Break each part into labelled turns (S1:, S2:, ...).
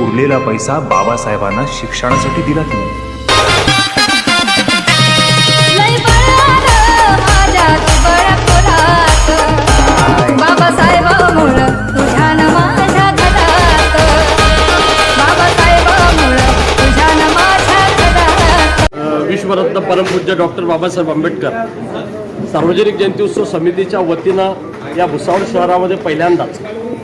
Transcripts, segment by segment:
S1: उरलेला पैसा बाबासाहेबांना शिक्षणासाठी दिला तिने
S2: लय बळानं माझ्या बळा पोरात बाबासाहेबामुळं तुझ्या न माझ्या घरात. बाबासाहेबामुळं तुझ्या न माझ्या घरात.
S3: विश्वरत्न परमपूज्य डॉक्टर बाबासाहेब आंबेडकर सार्वजनिक जयंती उत्सव समितीच्या वतीनं या भुसावळ शहरामध्ये पहिल्यांदाच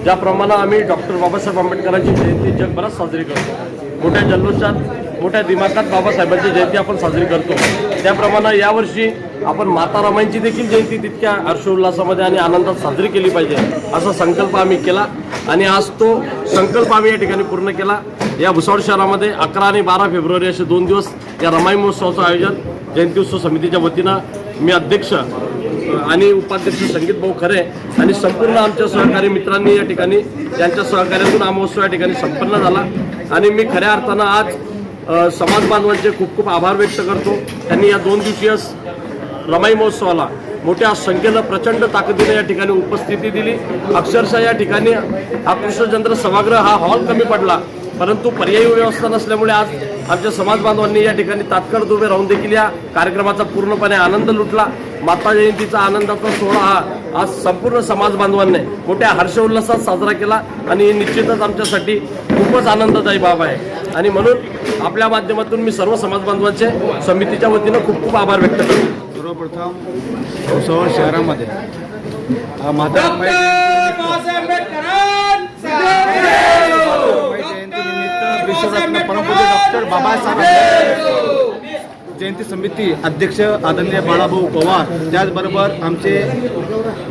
S3: ज्याप्रमाणे आम्ही डॉक्टर बाबासाहेब आंबेडकरांची जयंती जगभरात साजरी करतो. मोठ्या जल्लोषात मोठ्या दिमागात बाबासाहेबांची जयंती आपण साजरी करतो. त्याप्रमाणे यावर्षी आपण माता रमाईंची देखील जयंती तितक्या हर्षोल्लासामध्ये आणि आनंदात साजरी केली पाहिजे असा संकल्प आम्ही केला. आणि आज तो संकल्प आम्ही या ठिकाणी पूर्ण केला. या भुसावळ शहरामध्ये अकरा आणि बारा फेब्रुवारी असे दोन दिवस या रमाई महोत्सवाचं आयोजन जयंती उत्सव समितीच्या वतीनं मी अध्यक्ष आणि उपाध्यक्ष संगीत भाऊ खरे आणि संपूर्ण आमच्या सहकारी मित्रांनी या ठिकाणी त्यांच्या सहकार्यातून हा महोत्सव या ठिकाणी संपन्न झाला. आणि मी खऱ्या अर्थानं आज समाज बांधवांचे खूप खूप आभार व्यक्त करतो. त्यांनी या दोन दिवसीय रमाई महोत्सवाला मोठ्या संख्येनं प्रचंड ताकदीने या ठिकाणी उपस्थिती दिली. अक्षरशः या ठिकाणी हा कृष्णचंद्र सभागृह हा हॉल कमी पडला. परंतु पर्यायी व्यवस्था नसल्यामुळे आज आमच्या समाज बांधवांनी या ठिकाणी तात्काळ उभे राहून देखील या कार्यक्रमाचा पूर्णपणे आनंद लुटला. माता जयंतीचा आनंदाचा सोहळा हा आज संपूर्ण समाज बांधवांनी मोठ्या हर्षोल्लासात साजरा केला आणि हे निश्चितच आमच्यासाठी खूपच आनंददायी बाब आहे. आणि म्हणून आपल्या माध्यमातून मी सर्व समाज बांधवांचे समितीच्या वतीनं खूप खूप आभार व्यक्त करतो.
S4: सर्वप्रथम भुसावळ शहरामध्ये माता परमपूज्य डॉक्टर बाबासाहेब आंबेडकर जयंती समिती अध्यक्ष आदरणीय बाळाभाऊ पवार त्याचबरोबर आमचे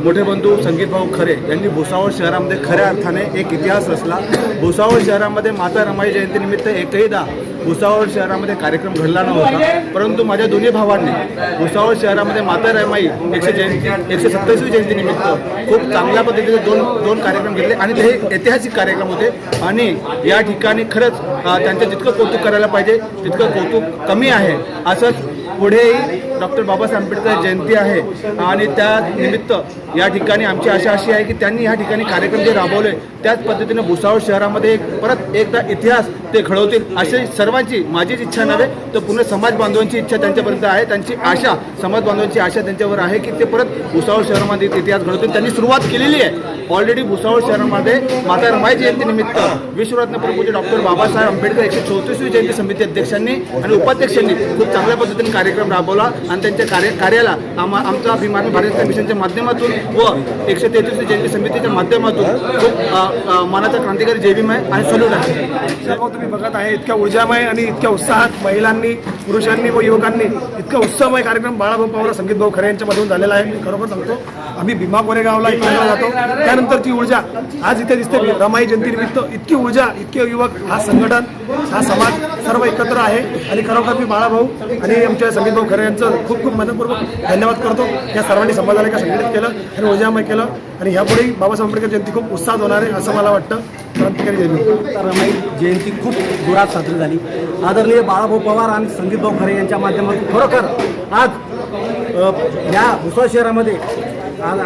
S4: मोठे बंधू संगीत भाऊ खरे यांनी भुसावळ शहरामध्ये खऱ्या अर्थाने एक इतिहास रचला. भुसावळ शहरामध्ये माता रमाई जयंतीनिमित्त एकहीदा भुसावळ शहरामध्ये कार्यक्रम घडला नव्हता परंतु माझ्या दोन्ही भावांनी भुसावळ शहरामध्ये माता रमाई एकशे जयंती एकशे सत्तावीसवी जयंतीनिमित्त खूप चांगल्या पद्धतीने दोन दोन कार्यक्रम घेतले. आणि ते हे ऐतिहासिक कार्यक्रम होते. आणि या ठिकाणी खरंच त्यांचं जितकं कौतुक करायला पाहिजे तितकं कौतुक कमी आहे. असंच पुढेही डॉक्टर बाबासाहेब आंबेडकर जयंती आहे. आणि त्या निमित्त या ठिकाणी आमची आशा अशी आहे की त्यांनी या ठिकाणी कार्यक्रम जे राबवले त्याच पद्धतीने भुसावळ शहरामध्ये परत एकदा इतिहास ते घडवतील अशी सर्वांची माझीच इच्छा नव्हे तर पूर्ण समाज बांधवांची इच्छा त्यांच्यापर्यंत आहे त्यांची आशा समाज बांधवांची आशा त्यांच्यावर आहे की ते परत भुसावळ शहरामध्ये इतिहास घडवतील. त्यांनी सुरुवात केलेली आहे. ऑलरेडी भुसावळ शहरामध्ये माता रमाई जयंतीनिमित्त विश्वरत्न प्रभूचे डॉक्टर बाबासाहेब आंबेडकर एकशे चौतीसवी जयंती समिती अध्यक्षांनी आणि उपाध्यक्षांनी खूप चांगल्या पद्धतीने कार्यक्रम राबवला आणि त्यांच्या कार्य कार्याला आम्हा आमचा अभिमान भारत मिशनच्या माध्यमातून व एकशे तेहतीसवी जयंती समितीच्या माध्यमातून खूप मनाचा क्रांतिकारी जयभीम आहे आणि सल्यूट आहे.
S5: तुम्ही बघत आहे इतक्या ऊर्जामय आणि इतक्या उत्साहात महिलांनी पुरुषांनी व युवकांनी इतका उत्साहमय कार्यक्रम बाळाभाऊ पवार संगीत भाऊ खरे यांच्यामधून झालेला आहे. मी खरोखर सांगतो आम्ही भीमा कोरेगावला एकत्र जातो. त्यानंतर ती ऊर्जा आज इथे दिसते. रमाई जयंतीनिमित्त इतकी ऊर्जा इतके युवक हा संघटन हा समाज सर्व एकत्र आहे. आणि खरोखर मी बाळाभाऊ आणि आमच्या संगीत भाऊ खरे यांचं खूप खूप मनपूर्वक धन्यवाद करतो. या सर्वांनी समाजाला एका संघटित केलं आणि ऊर्जामय केलं. आणि ह्यापुढेही बाबासाहेब आंबेडकर जयंती खूप उत्साहात होणार आहे असं मला वाटतं. क्रांतिकारी जयंती.
S6: रमाई जयंती खूप जोरात साजरी झाली. आदरणीय बाळाभाऊ पवार आणि संगीतभाऊ खरे यांच्या माध्यमातून खरोखर आज या भुसावळ शहरामध्ये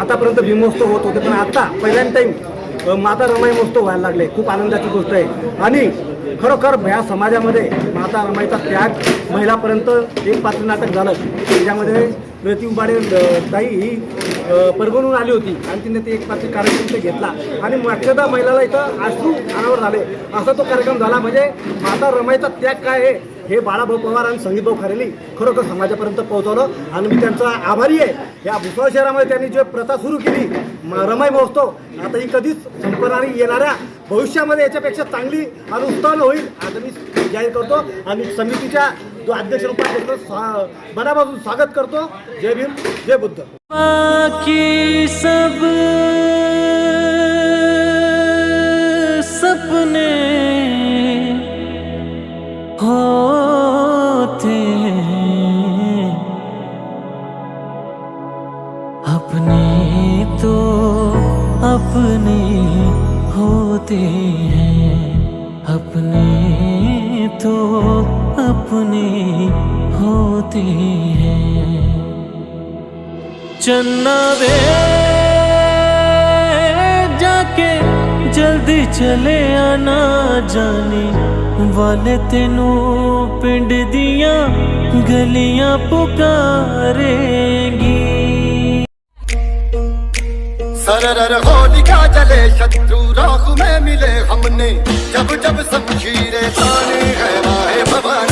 S6: आतापर्यंत भीमोत्सव होत होते पण आता पहिल्यांदा टाईम माता रमाई महोत्सव व्हायला लागले. खूप आनंदाची गोष्ट आहे. आणि खरोखर ह्या समाजामध्ये माता रमाईचा त्याग महिलापर्यंत एक पात्र नाटक झालं. त्याच्यामध्ये प्रतिम बाडे ताई ही अ, परभणून आली होती आणि तिने ते एक पात्र कार्यक्रम ते घेतला. आणि अक्षता महिलाला इथं आश्रू अनावर झाले. असा तो कार्यक्रम झाला म्हणजे माता रमाईचा त्याग काय आहे? हे बाळाभाऊ पवार आणि संगीतभाऊ खरेली खरोखर समाजापर्यंत पोहोचवलं आणि मी त्यांचा आभारी आहे. या भुसावळ शहरामध्ये त्यांनी जे प्रथा सुरू केली म- रमाई महोत्सव आता ही कधीच संपणार येणाऱ्या भविष्यामध्ये याच्यापेक्षा चांगली आणि उत्तम होईल आता मी जाहीर करतो. आणि समितीच्या जो अध्यक्ष उपाध्यक्ष मनापासून स्वागत करतो. जय भीम, जय बुद्ध.
S7: बाकी सब सपने होते अपने तो अपने होते हैं। अपने अपने होते हैं। चन्ना वे जाके जल्दी चले आना जाने वाले तेनू पिंड दिया गलियां पुकारेगी।
S8: सरर हो होलिका चले शत्रु राख में मिले हमने। जब जब शमशीरें ताने है भवानी।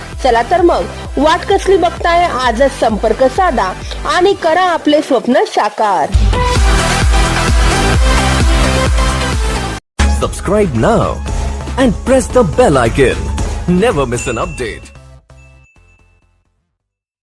S9: चला तर मग वाट कसली बघताय? आजच संपर्क साधा आणि करा आपले स्वप्न साकार.
S10: सबस्क्राईब ना and press the bell icon never miss an update